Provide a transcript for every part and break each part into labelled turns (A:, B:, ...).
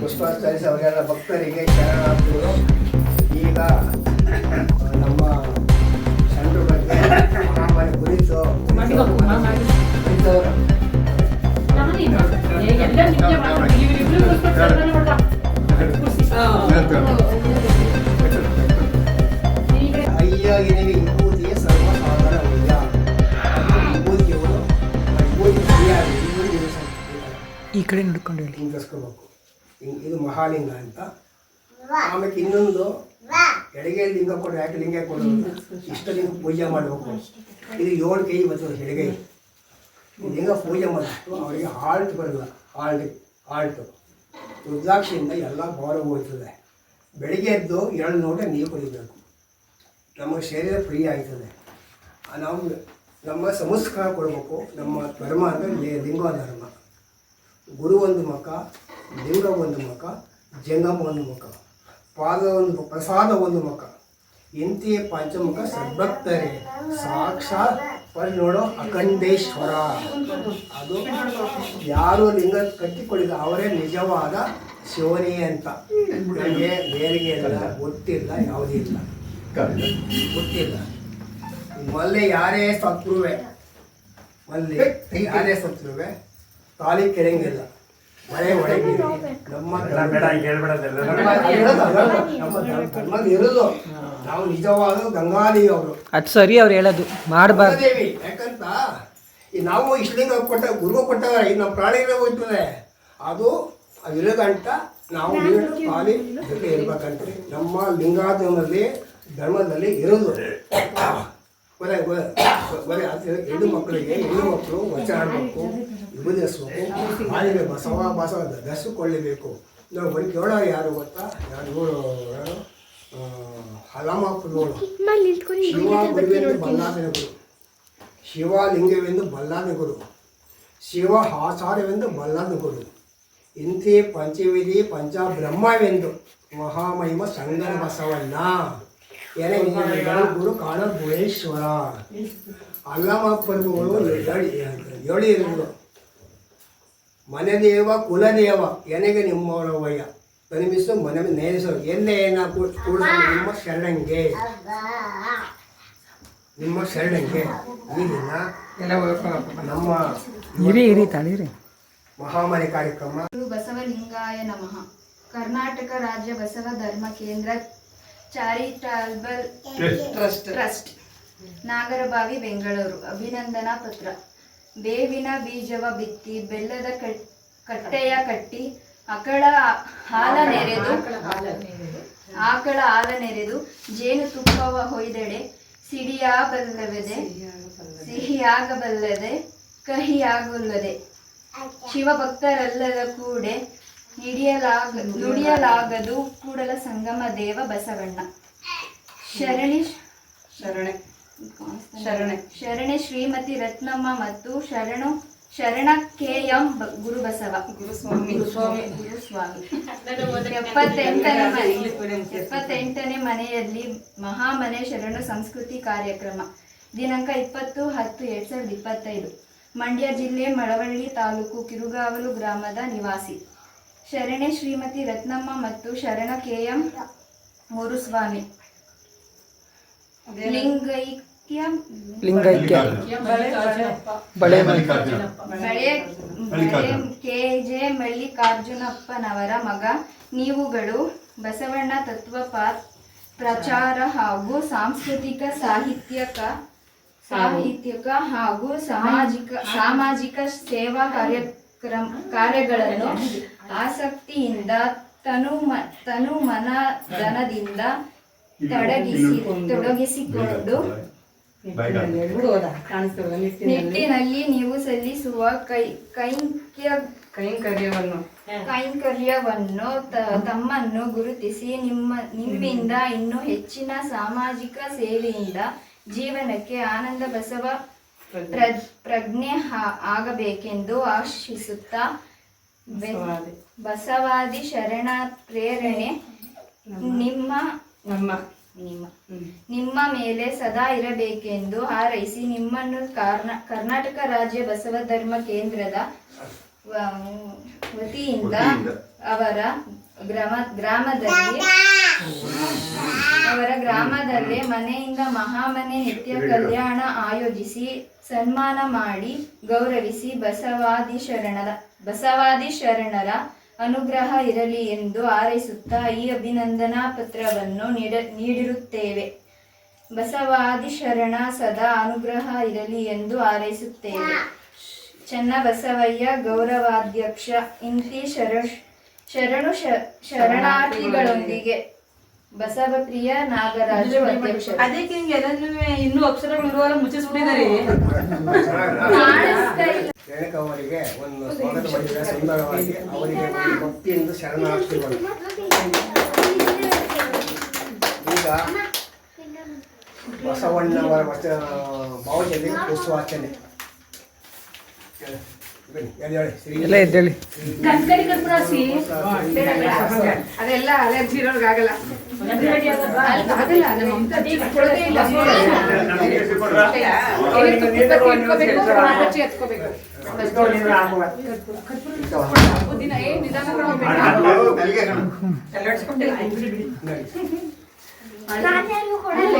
A: ಪುಷ್ಪಾಚಾರ್ಯ ಅವರೆಲ್ಲ ಭಕ್ತರಿಗೆ ಶರಣಾರ್ಥಿಗಳು ಈಗ ನಮ್ಮ ಚಂದ್ರ ಬಗ್ಗೆ ಮಹಾಮಾರಿ ಕುರಿತು
B: ಮಾಡಿಕೊ,
C: ಕಡೆ ನೋಡ್ಕೊಂಡು ಹೇಳಿ.
A: ಇದು ಮಹಾಲಿಂಗ ಅಂತ. ಆಮೇಲೆ ಇನ್ನೊಂದು ಎಡಗೆ ಲಿಂಗ ಕೊಡು ಯಾಕೆ ಲಿಂಗ ಕೊಡೋದು ಇಷ್ಟ ಲಿಂಗ ಪೂಜೆ ಮಾಡಬೇಕು. ಇದು ಏಳು ಕೈ ಬರ್ತದೆ ಎಡಗೈ ಲಿಂಗ ಪೂಜೆ ಮಾಡಿಬಿಟ್ಟು ಅವರಿಗೆ ಹಾಲ್ಟ್ ಬರಲ್ಲ. Halt, halt. ರುದ್ರಾಕ್ಷಿಯಿಂದ ಎಲ್ಲ ಭಾರ ಹೋಗ್ತದೆ. ಬೆಳಿಗ್ಗೆ ಎದ್ದು ಎರಡು ನೋಟ ನೀರು ಕುಡಿಬೇಕು. ನಮ್ಮ ಶರೀರ ಫ್ರೀ ಆಗ್ತದೆ. ನಾವು ನಮ್ಮ ಸಂಸ್ಕಾರ ಕೊಡಬೇಕು. ನಮ್ಮ ಧರ್ಮ ಅಂದರೆ ಲಿಂಗ ಧರ್ಮ ಗುರು ಒಂದು ಮುಖ ಲಿಂಗ ಒಂದು ಮುಖ ಜಂಗಮ ಒಂದು ಮುಖ ಪಾದ ಒಂದು ಪ್ರಸಾದ ಒಂದು ಮುಖ ಇಂತೆಯೇ ಪಂಚಮುಖ ಸದ್ಭಕ್ತರೇ ಸಾಕ್ಷಾತ್ ಪರಿ ನೋಡೋ ಅಖಂಡೇಶ್ವರ. ಅದು ಯಾರು ಲಿಂಗ ಕಟ್ಟಿಕೊಳ್ಳಿದ ಅವರೇ ನಿಜವಾದ ಶಿವನೇ ಅಂತ. ನನಗೆ ಬೇರೆಗೆ ಇಲ್ಲ ಗೊತ್ತಿಲ್ಲ ಯಾವುದೇ ಇಲ್ಲ. ಗೊತ್ತಿಲ್ಲ. ಮೊದಲೇ ಯಾರೇ ಸತ್ರುವೆ ಮಲ್ಲೆ ಯಾರೇ ಸತ್ರುವೆ ತಾಲಿ ಕೆಳಂಗಿಲ್ಲ ಮಳೆ ಒಳಗೆ ನಮ್ಮ ನಮ್ಮ ಇರೋದು ನಾವು ನಿಜವಾದ ಗಂಗಾದೇವಿ ಅವರು.
C: ಅದು ಸರಿ ಅವ್ರು ಹೇಳೋದು. ಮಾಡಬಾರ್ದು.
A: ದೇವಿ ಯಾಕಂತ? ಈ ನಾವು ಇಷ್ಟಲಿಂಗ ಕೊಟ್ಟ ಗುರು ಕೊಟ್ಟಾಗ ಈಗ ನಮ್ಮ ಪ್ರಾಣಿಗಳೇ ಹೋಗ್ತದೆ. ಅದು ಇರಗಂಟ ನಾವು ನೀರು ಖಾಲಿ ಇರ್ಬೇಕಂತ ನಮ್ಮ ಲಿಂಗಾಧರ್ಮದಲ್ಲಿ ಧರ್ಮದಲ್ಲಿ ಇರೋದು. ಬರೀ ಬರೀ ಅದು ಹೆಣ್ಣು ಮಕ್ಕಳಿಗೆ ಹೆಣ್ಣು ಮಕ್ಕಳು ವಚನ ಆಡಬೇಕು ವಿಭಜಿಸ್ಬೇಕು ಹಾಲಿಗೆ ಬಸವ ಬಸವ ದರ್ಶಿಕೊಳ್ಳಬೇಕು ನಾವು ಬರೀ ಕೇಳೋ ಯಾರು ಗೊತ್ತಾ? ಯಾರು ಇವರು ಯಾರು? ಹಲಮಾಪುರಗಳು ಶಿವ ಗುರುವೆಂದು ಬಲ್ಲಾದನ ಗುರು ಶಿವಲಿಂಗವೆಂದು ಬಲ್ಲಾದ ಗುರು ಶಿವ ಆಚಾರ್ಯವೆಂದು ಬಲ್ಲಾದ ಗುರು ಇಂಥೇ ಪಂಚವಿಧಿ ಪಂಚಬ್ರಹ್ಮವೆಂದು ಮಹಾಮಹಿಮ ಸಂಗನ ಬಸವಣ್ಣ. ಗುರು ಕಾಣ ಗುಣೇಶ್ವರ ಅಲ್ಲಮ ಪ್ರಭುಗಳು ಹೇಳಿ ಹೇಳಿರುವುದು ಮನೆದೇವ ಕುಲದೇವ ಎನೆಗೆ ನಿಮ್ಮವರವಯ್ಯ ಕನಿಮಿಸು ಮನೆ ನೇಸು ಎಲ್ಲೇ ಏನ ಕೂಡ ನಿಮ್ಮ ಶರಣಂಗೆ? ನಿಮ್ಮ ಶರಣಂಗೆ. ಈಗಿನ ನಮ್ಮ
C: ಇರಿ ಇರಿ ತಳಿರಿ
A: ಮಹಾಮಾರಿ ಕಾರ್ಯಕ್ರಮ.
D: ಗುರು ಬಸವಲಿಂಗಾಯ ನಮಃ. ಕರ್ನಾಟಕ ರಾಜ್ಯ Basava Dharma Kendra charitable trust trust. Nagarbhavi Bengaluru. ಅಭಿನಂದನಾ ಪತ್ರ. ಬೇವಿನ ಬೀಜವ ಬಿತ್ತಿ ಬೆಲ್ಲದ ಕಟ್- ಕಟ್ಟೆಯ ಕಟ್ಟಿ ಆಕಳ ಹಾಲ ನೆರೆದು ಆಕಳ ಹಾಲ ನೆರೆದು ಜೇನು ತುಪ್ಪವ ಹೊಯ್ದೆಡೆ ಸಿಡಿಯಾಗಬಲ್ಲದೆ ಸಿಹಿಯಾಗಬಲ್ಲದೆ. ಕಹಿಯಾಗುಲ್ಲದೆ. ಶಿವಭಕ್ತರಲ್ಲದ ಕೂಡೆ ಹಿಡಿಯಲಾಗ ನುಡಿಯಲಾಗದು ಕೂಡಲ ಸಂಗಮ ದೇವ ಬಸವಣ್ಣ. ಶರಣಿ ಶರಣೆ. ಶರಣೆ. ಶರಣೆ ಶ್ರೀಮತಿ ರತ್ನಮ್ಮ ಮತ್ತು ಶರಣು ಶರಣ ಕೆ ಎಂ ಬ- ಗುರುಬಸವ. ಗುರುಸ್ವಾಮಿ. ಗುರುಸ್ವಾಮಿ. ಗುರುಸ್ವಾಮಿ. ಎಪ್ಪತ್ತೆಂಟನೇ ಮನೆ. ಎಪ್ಪತ್ತೆಂಟನೇ ಮನೆಯಲ್ಲಿ ಮಹಾಮನೆ ಶರಣ ಸಂಸ್ಕೃತಿ ಕಾರ್ಯಕ್ರಮ. ದಿನಾಂಕ ಇಪ್ಪತ್ತು ಹತ್ತು ಎರಡ್ ಸಾವಿರದ ಇಪ್ಪತ್ತೈದು. ಮಂಡ್ಯ ಜಿಲ್ಲೆ ಮಳವಳ್ಳಿ ತಾಲೂಕು ಕಿರುಗಾವಲು ಗ್ರಾಮದ ನಿವಾಸಿ. ಶರಣೆ ಶ್ರೀಮತಿ ರತ್ನಮ್ಮ ಮತ್ತು ಶರಣ ಕೆ ಎಂ ಮುರುಸ್ವಾಮಿ. ಲಿಂಗೈಕ್ಯ
C: ಲಿಂಗೈಕ್ಯ. ಬಳೆ
D: ಬಳೆ ಬಳೆ ಕೆ ಜೆ ಮಲ್ಲಿಕಾರ್ಜುನಪ್ಪನವರ ಮಗ. ನೀವುಗಳು ಬಸವಣ್ಣ ತತ್ವ ಪಾ- ಪ್ರಚಾರ ಹಾಗೂ ಸಾಂಸ್ಕೃತಿಕ ಸಾಹಿತ್ಯಕ ಸಾಹಿತ್ಯಕ ಹಾಗೂ ಸಾಮಾಜಿಕ ಸಾಮಾಜಿಕ ಸೇವಾ ಕಾರ್ಯಕ್ರಮ ಕಾರ್ಯಗಳನ್ನು ಆಸಕ್ತಿಯಿಂದ ತನು ಮ- ತನು ಮನ ಧನದಿಂದ ತೊಡಗಿಸಿ ತೊಡಗಿಸಿಕೊಂಡು ನಿಟ್ಟಿನಲ್ಲಿ ನೀವು ಸಲ್ಲಿಸುವ ಕೈ ಕೈಂಕ್ಯ
B: ಕೈಂಕರ್ಯವನ್ನು.
D: ಕೈಂಕರ್ಯವನ್ನು ತ- ತಮ್ಮನ್ನು ಗುರುತಿಸಿ ನಿಮ್ಮ ನಿಮ್ಮಿಂದ ಇನ್ನೂ ಹೆಚ್ಚಿನ ಸಾಮಾಜಿಕ ಸೇವೆಯಿಂದ ಜೀವನಕ್ಕೆ ಆನಂದ ಬಸವ ಪ್ರ- ಪ್ರಜ್ಞೆ ಹಾ- ಆಗಬೇಕೆಂದು ಆಶಿಸುತ್ತಾ
B: ಬಸವಾದಿ.
D: ಬಸವಾದಿ ಶರಣ ಪ್ರೇರಣೆ ನಿಮ್ಮ
B: ನಮ್ಮ
D: ನಿಮ್ಮ. ನಿಮ್ಮ. ಮೇಲೆ ಸದಾ ಇರಬೇಕೆಂದು ಹಾರೈಸಿ ನಿಮ್ಮನ್ನು ಕಾರ್ನ ಕರ್ನಾಟಕ ರಾಜ್ಯ ಬಸವ ಧರ್ಮ ಕೇಂದ್ರದ ವ- ವತಿಯಿಂದ. ಅವರ ಗ್ರಾಮ ಗ್ರಾಮದಲ್ಲಿ ಅವರ ಗ್ರಾಮದಲ್ಲಿ ಮನೆಯಿಂದ ಮಹಾಮನೆ ನಿತ್ಯ ಕಲ್ಯಾಣ ಆಯೋಜಿಸಿ ಸನ್ಮಾನ ಮಾಡಿ ಗೌರವಿಸಿ ಬಸವಾದಿ ಶರಣರ ಬಸವಾದಿ ಶರಣರ ಅನುಗ್ರಹ ಇರಲಿ ಎಂದು ಹಾರೈಸುತ್ತಾ ಈ ಅಭಿನಂದನಾ ಪತ್ರವನ್ನು ನೀಡ ನೀಡಿರುತ್ತೇವೆ. ಬಸವಾದಿ ಶರಣ ಸದಾ ಅನುಗ್ರಹ ಇರಲಿ ಎಂದು ಹಾರೈಸುತ್ತೇವೆ. ಚನ್ನಬಸವಯ್ಯ ಗೌರವಾಧ್ಯಕ್ಷ ಇಂತಿ ಶರ ಶರಣು ಶರಣಾರ್ಥಿಗಳೊಂದಿಗೆ ಬಸವಪ್ರಿಯ ನಾಗರಾಜು ನಾಗರಾಜ
B: ಅದಕ್ಕೆ ಹಿಂಗೆ ಎಲ್ಲನೂ ಇನ್ನೂ ಅಕ್ಷರಗಳು ಮುಚ್ಚಿಸ್ಬಿಟ್ಟಿದ್ದಾರೆ.
A: ರೇಣುಕ ಅವರಿಗೆ ಒಂದು ಸ್ವಾಗತ ಮಾಡಿದ್ದಾರೆ. ಸುಂದರವಾಗಿ ಅವರಿಗೆ ಒಂದು ಭಕ್ತಿಯಿಂದ ಶರಣಾರ್ಥಿಗಳು. ಈಗ ಬಸವಣ್ಣವರ ವಚ ಭಾವಜಲ್ಲಿ ಪುಷ್ಪಾರ್ಚನೆ
C: ಎಲ್ಲ ಎದ್ದೇಳಿ
B: ಅದೆಲ್ಲ ಅಲರ್ಜಿ ಇರೋರ್ಗಾಗಲ್ಲ ಆಗಲ್ಲ ನಮ್ಮ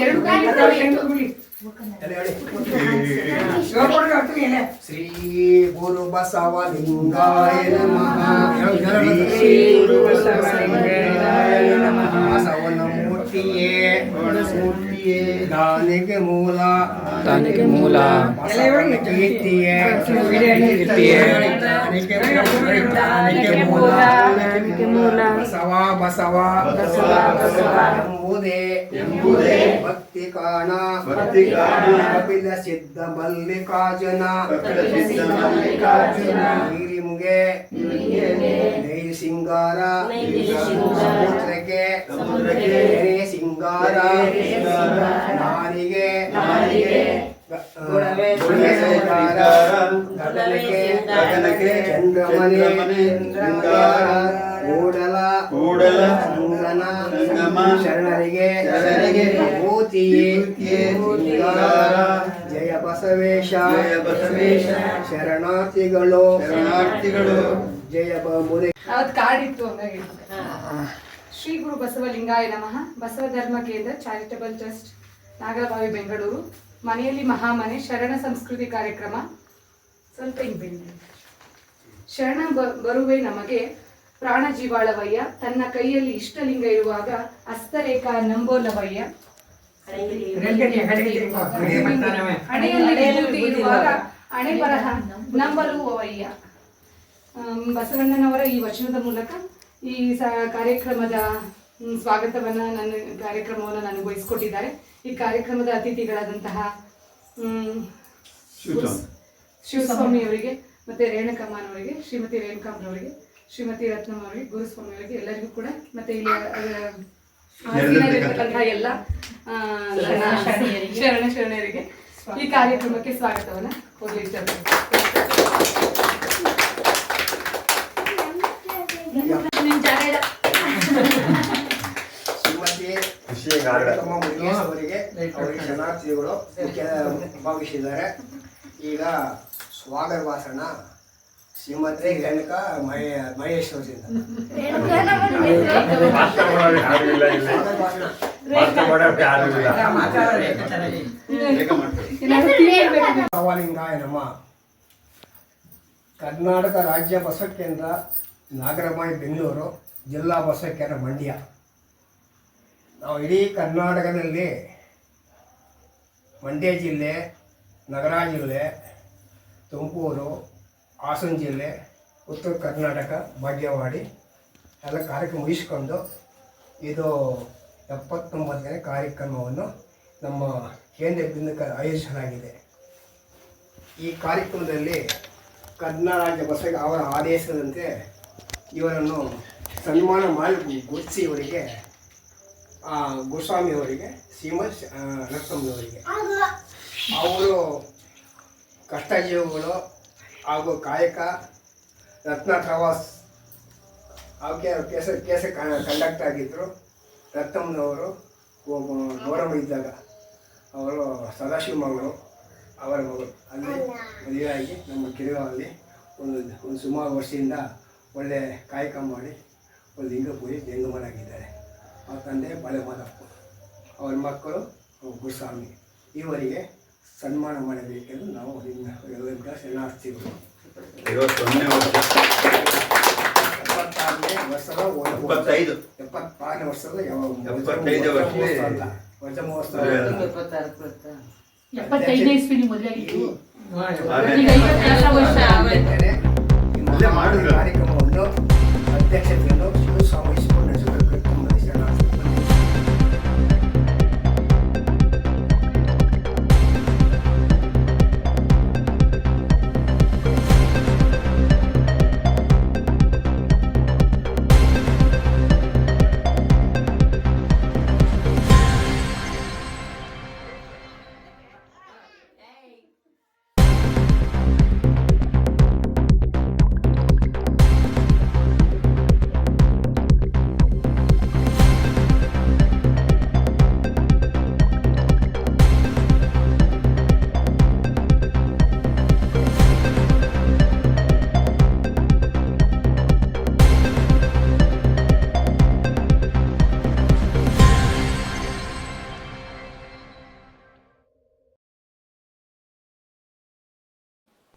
B: ಮಮತಾ ಕೊಡೋದೇ ಇಲ್ಲ ಇಟ್ಕೋಬೇಕು ಮಾತಾಚಿ ಎತ್ಕೋಬೇಕು ದಿನ ಏ ನಿಧಾನ ಎರಡು ಕೈ
A: ಹೇಳಿ, ಹೇಳಿ. ಬಸವ ಎಂಬುದೇ ಎಂಬುದೇ ಭಕ್ತಿ ಕಾಣ ಭಕ್ತಿ ಕಾಣ ಕಪಿಲ ಸಿದ್ಧ ಮಲ್ಲಿಕಾರ್ಜುನ. ಕಪಿಲ ಸಿದ್ಧ ಮಲ್ಲಿಕಾರ್ಜುನ. ನೀರಿಮುಗೆ ನೈ ಸಿಂಗಾರ ಸಮುದ್ರಕ್ಕೆ. ಸಮುದ್ರಕ್ಕೆ. ಸಿಂಗಾರ ನಾರಿಗೆ. ನಾರಿಗೆ. ಗಗನಕ್ಕೆ ಚಂದ್ರಮನೆ ಕೂಡಲ ಕೂಡಲ ಸಂಗನ ಸಂಗಮ ಶರಣರಿಗೆ ಶರಣರಿಗೆ ಭೂತಿಯೇ ಜಯ ಬಸವೇಶ ಜಯ ಬಸವೇಶ ಶರಣಾರ್ಥಿಗಳು ಶರಣಾರ್ಥಿಗಳು. ಜಯ ಮುರೆ
B: ಅವತ್ತು ಕಾಡಿತ್ತು ಹಂಗಾಗಿ ಶ್ರೀ ಗುರು ಬಸವಲಿಂಗಾಯ ನಮಃ. Basava Dharma Kendra charitable trust Nagarbhavi Bengaluru. ಮನೆಯಲ್ಲಿ ಮಹಾಮನೆ ಶರಣ ಸಂಸ್ಕೃತಿ ಕಾರ್ಯಕ್ರಮ. ಸ್ವಲ್ಪ ಹಿಂಗ್. ಶರಣ ಬ- ಬರುವೆ ನಮಗೆ ಪ್ರಾಣ ಜೀವಾಳವಯ್ಯ. ತನ್ನ ಕೈಯಲ್ಲಿ ಇಷ್ಟಲಿಂಗ ಇರುವಾಗ ಹಸ್ತರೇಖ ನಂಬೋಲವಯ್ಯ ಹಣೆಯಲ್ಲಿ ಇರುವಾಗ ಹಣೆ ಬರಹ ಬಸವಣ್ಣನವರ ಈ ವಚನದ ಮೂಲಕ ಈ ಸ ಕಾರ್ಯಕ್ರಮದ ಸ್ವಾಗತವನ್ನ ನನ್ನ ಕಾರ್ಯಕ್ರಮವನ್ನು ನನಗೆ ವಹಿಸ್ಕೊಟ್ಟಿದ್ದಾರೆ ಈ ಕಾರ್ಯಕ್ರಮದ ಅತಿಥಿಗಳಾದಂತಹ ಶಿವಸ್ವಾಮಿ ಅವರಿಗೆ. ಮತ್ತೆ ರೇಣುಕಮ್ಮನವರಿಗೆ ಶ್ರೀಮತಿ ರೇಣುಕಮ್ಮನವರಿಗೆ ಶ್ರೀಮತಿ ರತ್ನಮ್ಮ ಅವರಿಗೆ ಗುರುಸ್ವಾಮಿ ಅವರಿಗೆ ಎಲ್ಲರಿಗೂ ಕೂಡ ಮತ್ತೆ ಇಲ್ಲಿ ಎಲ್ಲ ಆ, ಶರಣ ಶರಣ ಶರಣರಿಗೆ ಈ ಕಾರ್ಯಕ್ರಮಕ್ಕೆ ಸ್ವಾಗತವನ್ನ
A: ಕೊಡಲಿ ಅವರಿಗೆ ಅವರಿಗೆ ಶರಣಾರ್ಥಿಗಳು ಮುಖ್ಯ ಭಾಗವಹಿಸಿದ್ದಾರೆ. ಈಗ ಸ್ವಾಗತ ಭಾಷಣ. ಶ್ರೀಮತಿ ರೇಣುಕಾ ಮಹೇ ರಾಮಲಿಂಗಾಯ ನಮ. ಕರ್ನಾಟಕ ರಾಜ್ಯ ಬಸ ಕೇಂದ್ರ ನಾಗರಮಾಯಿ ಬೆಂಗಳೂರು ಜಿಲ್ಲಾ ಬಸ ಕೇಂದ್ರ ಮಂಡ್ಯ. ನಾವು ಇಡೀ ಕರ್ನಾಟಕದಲ್ಲಿ ಮಂಡ್ಯ ಜಿಲ್ಲೆ ನಗರ ಜಿಲ್ಲೆ ತುಮಕೂರು ಹಾಸನ ಜಿಲ್ಲೆ ಉತ್ತರ ಕರ್ನಾಟಕ ಭಾಗ್ಯವಾಡಿ ಎಲ್ಲ ಕಾರ್ಯಕ್ರಮ ಮುಗಿಸ್ಕೊಂಡು ಇದು ಎಪ್ಪತ್ತೊಂಬತ್ತನೇ ಕಾರ್ಯಕ್ರಮವನ್ನು ನಮ್ಮ ಕೇಂದ್ರ ಬಿಂದುಕ ಆಯೋಜಿಸಲಾಗಿದೆ. ಈ ಕಾರ್ಯಕ್ರಮದಲ್ಲಿ ಕರ್ನಾಟಕ ಬಸವ ಅವರ ಆದೇಶದಂತೆ ಇವರನ್ನು ಸನ್ಮಾನ ಮಾಡಿ ಗುರ್ಸಿ ಇವರಿಗೆ ಆ, ಗುರುಸ್ವಾಮಿ ಅವರಿಗೆ ಶ್ರೀಮತ್ ಅವರಿಗೆ ಅವರು ಕಷ್ಟಜೀವಿಗಳು ಹಾಗೂ ಕಾಯಕ ರತ್ನ ಪ್ರವಾಸ್ ಅವಕ್ಕೆ ಕೇಸ ಕೇಸ ಕಂಡಕ್ಟ್ ಆಗಿದ್ದರು ರತ್ನಮ್ಮನವರು ಗೌರವ ಇದ್ದಾಗ ಅವರು ಸದಾಶಿವ ಮಗಳು ಅವರ ಮಗಳು. ಅಲ್ಲಿ ಮದುವೆಯಾಗಿ ನಮ್ಮ ಕಿರಿಯಲ್ಲಿ ಒಂದು ಒಂದು ಸುಮಾರು ವರ್ಷದಿಂದ ಒಳ್ಳೆ ಕಾಯಕ ಮಾಡಿ ಒಂದು ಲಿಂಗ ಪೂಜೆ ಜಂಗಮರಾಗಿದ್ದಾರೆ ಅವ್ರ ತಂದೆ ಬಳೆ ಮಾದಪ್ಪ ಅವ್ರ ಮಕ್ಕಳು ಗುರುಸ್ವಾಮಿ. ಇವರಿಗೆ ಸನ್ಮಾನ ಮಾಡಬೇಕೆಂದು ನಾವು ಅಲ್ಲಿಂದ ಶರಣಾರ್ಥಿಗಳು
E: ವರ್ಷ
A: ಎಪ್ಪತ್ತಾರನೇ ವರ್ಷದ ಎಪ್ಪತ್ತಾರನೇ ವರ್ಷದ ಯಾವ
E: ಎಪ್ಪತ್ತೈದು ವರ್ಷ.
A: ಮಹೋತ್ಸವ ಎಪ್ಪತ್ತೈದು ಕಾರ್ಯಕ್ರಮವನ್ನು ಅಧ್ಯಕ್ಷತೆಯನ್ನು ಶಿವಸ್ವಾಮಿ